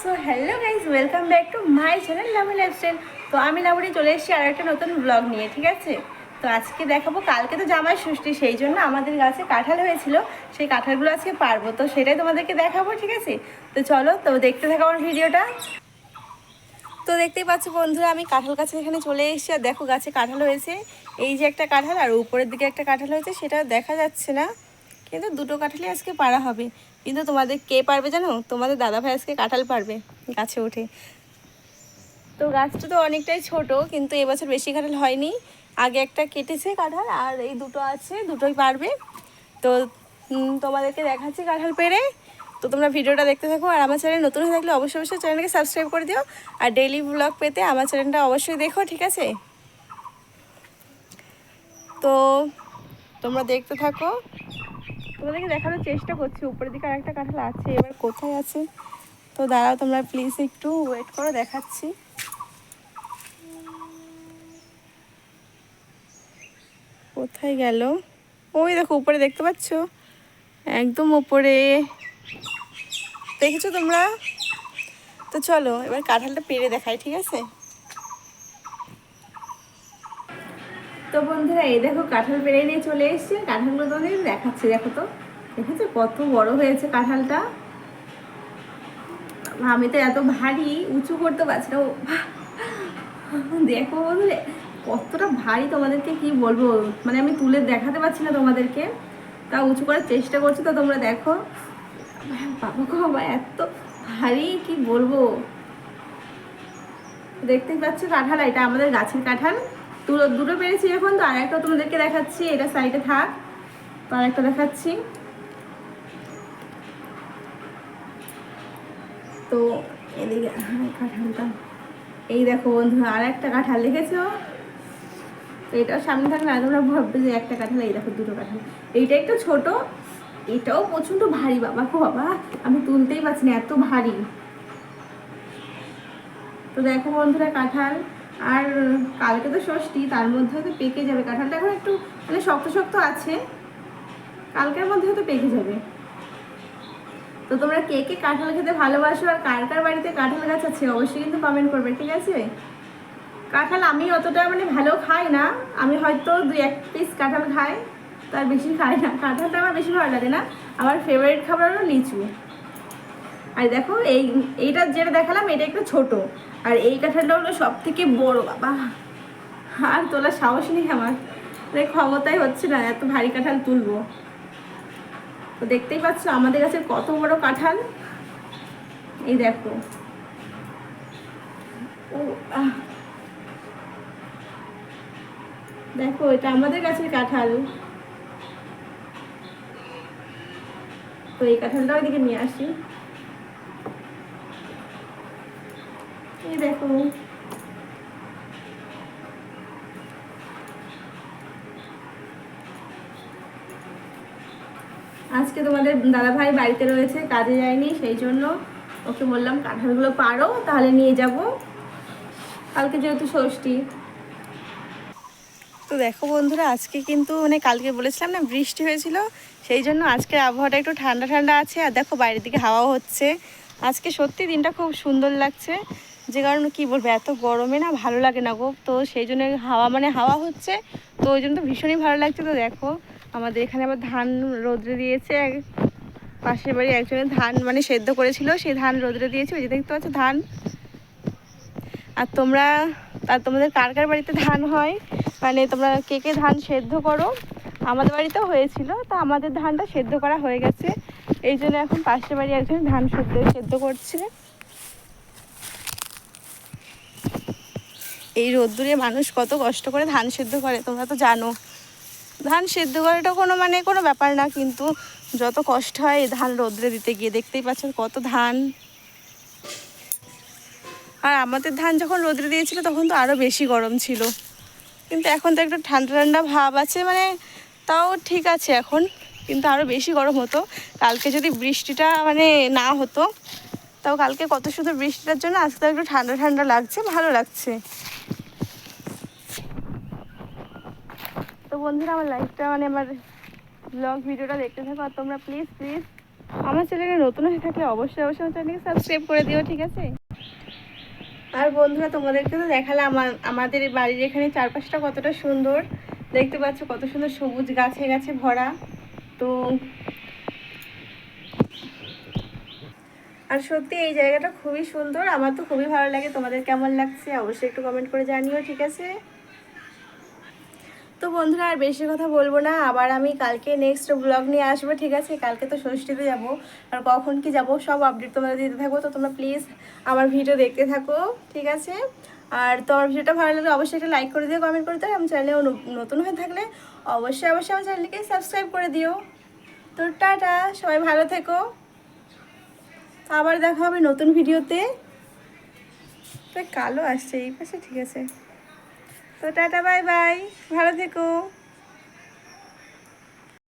So hello guys welcome back to my channel Lovey lifestyle তো আমি লাবণী চলে এসেছি আর একটা নতুন ব্লগ নিয়ে, ঠিক আছে? তো আজকে দেখাবো, কালকে তো জামাই ষষ্ঠী, সেই জন্য আমাদের গাছে কাঁঠাল হয়েছিল, সেই কাঁঠালগুলো আজকে পারব। তো সেটাই তোমাদেরকে দেখাবো, ঠিক আছে? তো চলো, তো দেখতে থাকো আমার ভিডিওটা। তো দেখতেই পাচ্ছ বন্ধুরা, আমি কাঁঠাল গাছে এখানে চলে এসেছি, আর দেখো গাছে কাঁঠাল হয়েছে। এই যে একটা কাঁঠাল, আর উপরের দিকে একটা কাঁঠাল হয়েছে, সেটা দেখা যাচ্ছে না। কিন্তু দুটো কাঁঠালই আজকে পারা হবে। কিন্তু তোমাদের কে পারবে জানো? তোমাদের দাদা ভাই আজকে কাঁঠাল পারবে গাছে উঠে। তো গাছটা তো অনেকটাই ছোট, কিন্তু এবছর বেশি কাঁঠাল হয়নি। আগে একটা কেটেছে কাঁঠাল, আর এই দুটো আছে, দুটোই পারবে। তো তোমাদেরকে দেখাচ্ছি কাঁঠাল পেরে তো তোমরা ভিডিওটা দেখতে থাকো, আর আমার চ্যানেল নতুন হয়ে থাকলে অবশ্যই অবশ্যই চ্যানেলকে সাবস্ক্রাইব করে দিও। আর ডেইলি ব্লগ পেতে আমার চ্যানেলটা অবশ্যই দেখো, ঠিক আছে? তো, তোমরা দেখতে থাকো। তোমাদেরকে দেখানোর চেষ্টা করছি। উপরের দিকে আরেকটা কাঁঠাল আছে, এবার কোথায় আছে? তো দাঁড়াও, তোমরা প্লিজ একটু ওয়েট করো, দেখাচ্ছি। কোথায় গেল? ওই দেখো, উপরে দেখতে পাচ্ছ? একদম উপরে। দেখেছ তোমরা? তো চলো, এবার কাঁঠালটা পেরে দেখাই, ঠিক আছে? তো বন্ধুরা, এই দেখো কাঁঠাল পেরে নিয়ে চলে এসছে। কাঁঠালগুলো তোমাদের দেখাচ্ছি, দেখো তো। দেখেছ? কত বড় হয়েছে কাঁঠালটা। আমি তো এত ভারী, উঁচু করতে পারছি না। দেখো বন্ধুরা, কতটা ভারী তোমাদেরকে কি বলব? মানে আমি তুলে দেখাতে পারছি না তোমাদেরকে। তা উঁচু করার চেষ্টা করছি তো তোমরা দেখো। বাবা গো, বাবা, এত ভারী, কি বলব? দেখতেই পাচ্ছ কাঁঠাল? এটা আমাদের গাছের কাঁঠাল। দুটো দুটো পেরেছি এখন তো আর একটা তোমাদেরকে দেখাচ্ছি এটা সাইডে থাক তো আর একটা দেখাচ্ছি। তো এদিকে হ্যাঁ, কাঁঠালটা। এই দেখো বন্ধুরা আর একটা কাঁঠাল দেখেছ? তো এটাও সামনে থাকলে আর তোমরা ভাববে যে একটা কাঁঠাল এই দেখো দুটো কাঁঠাল। এইটা একটু ছোট এটাও প্রচণ্ড ভারী বাবা গো বাবা। আমি তুলতেই পারছি না এত ভারী। তো দেখো বন্ধুরা কাঁঠাল। আর কালকে তো ষষ্ঠী, তার মধ্যে হয়তো পেকে যাবে। কাঁঠালটা এখন একটু মানে শক্ত শক্ত আছে। কালকের মধ্যে হয়তো পেকে যাবে। তো তোমরা কে কে কাঁঠাল খেতে ভালোবাসো আর কার কার বাড়িতে কাঁঠাল গাছ আছে, অবশ্যই কিন্তু কমেন্ট করবে, ঠিক আছে? কাঁঠাল আমি অতটা মানে ভালো খাই না। আমি হয়তো দুই এক পিস কাঁঠাল খাই, তার বেশি খাই না। কাঁঠালটা আমার বেশি ভালো লাগে না। আমার ফেভারিট খাবার হলো লিচু। আর দেখো, এই, এইটা যেটা দেখালাম, এটা একটু ছোট। আর এই কাঁঠালটা হলো সব থেকে বড়, বাবা। আর তোলার সাহস নেই আমার। ক্ষমতাই হচ্ছে না, এত ভারী কাঁঠাল তুলবো। তো দেখতেই পাচ্ছ, আমাদের কাছে কত বড় কাঁঠাল। এই দেখো। ও দেখো, এটা আমাদের গাছের কাঁঠাল। তো এই কাঁঠালটা ওইদিকে নিয়ে আসি। দেখো। আজকে তোমাদের দাদা ভাই বাড়িতে রয়েছে, কাজে যায়নি, সেই জন্য ওকে বললাম, কাঁঠালগুলো পারো, তাহলে নিয়ে যাব। কালকে যেহেতু ষষ্ঠী। তো দেখো বন্ধুরা, আজকে কিন্তু মানে কালকে বলেছিলাম না, বৃষ্টি হয়েছিল, সেই জন্য আজকের আবহাওয়াটা একটু ঠান্ডা ঠান্ডা আছে, আর দেখো বাইরের দিকে হাওয়াও হচ্ছে। আজকে সত্যি দিনটা খুব সুন্দর লাগছে। যে কারণে কি বলব, এত গরমে না ভালো লাগে না গো। তো সেই জন্য হাওয়া মানে হাওয়া হচ্ছে, তো ওই জন্য তো ভীষণই ভালো লাগছে। তো দেখো, আমাদের এখানে আবার ধান রোদ্রে দিয়েছে পাশের বাড়ি একজনের ধান মানে সেদ্ধ করেছিল, সেই ধান রোদ্রে দিয়েছে। ওই যে দেখতে পাচ্ছ ধান? আর তোমরা, আর তোমাদের কার কার বাড়িতে ধান হয়? মানে তোমরা কে কে ধান সেদ্ধ করো? আমাদের বাড়িতেও হয়েছিল, তো আমাদের ধানটা সেদ্ধ করা হয়ে গেছে। এই জন্য এখন পাশের বাড়ি একজন ধান সেদ্ধ সেদ্ধ করছে। এই রোদ্দুরে মানুষ কত কষ্ট করে ধান সেদ্ধ করে, তোমরা তো জানো। ধান সেদ্ধ করাটা কোনো মানে কোনো ব্যাপার না, কিন্তু যত কষ্ট হয় এই ধান রোদ্রে দিতে গিয়ে দেখতেই পাচ্ছেন কত ধান। আর আমাদের ধান যখন রোদ্রে দিয়েছিল তখন তো আরও বেশি গরম ছিল। কিন্তু এখন তো একটু ঠান্ডা ঠান্ডা ভাব আছে মানে তাও ঠিক আছে এখন, কিন্তু আরও বেশি গরম হতো। কালকে যদি বৃষ্টিটা মানে না হতো তাও কালকে কত সুন্দর বৃষ্টিটার জন্য আজকে একটু ঠান্ডা ঠান্ডা লাগছে, ভালো লাগছে। তো বন্ধুরা, আমার লাইফটা মানে আমার ব্লগ ভিডিওটা দেখতে থাকো, আর তোমরা প্লিজ প্লিজ আমার চ্যানেলে নতুন হয়ে থাকলে অবশ্যই অবশ্যই আমার চ্যানেলকে সাবস্ক্রাইব করে দিও, ঠিক আছে? আর বন্ধুরা, তোমাদেরকে তো দেখালাম আমাদের বাড়ির এখানে চারপাশটা কতটা সুন্দর। দেখতে পাচ্ছ কত সুন্দর সবুজ গাছে গাছে ভরা। তো আর সত্যি এই জায়গাটা খুবই সুন্দর। আমার তো খুবই ভালো লাগে। তোমাদের কেমন লাগছে অবশ্যই একটু কমেন্ট করে জানিও, ঠিক আছে? তো বন্ধুরা, আর বেশি কথা বলব না। আবার আমি কালকে নেক্সট ব্লগ নিয়ে আসব, ঠিক আছে? কালকে তো ষষ্ঠীতে যাব। আর কখন কি যাব, সব আপডেট তোমাদের দিতে থাকব। তো তোমরা প্লিজ আমার ভিডিও দেখতে থাকো, ঠিক আছে? আর তোমার ভিডিওটা ভালো লাগলে অবশ্যই একটা লাইক করে দিও কমেন্ট করে দিও। আমার চ্যানেলে নতুন হয়ে থাকলে অবশ্যই অবশ্যই আমার চ্যানেলকে সাবস্ক্রাইব করে দিও। তো টাটা, সবাই ভালো থেকো। আবার দেখা হবে নতুন ভিডিওতে। তো কালো আসছে, এই পাশে ঠিক আছে। তো টাটা, বাই বাই। ভালো থেকো।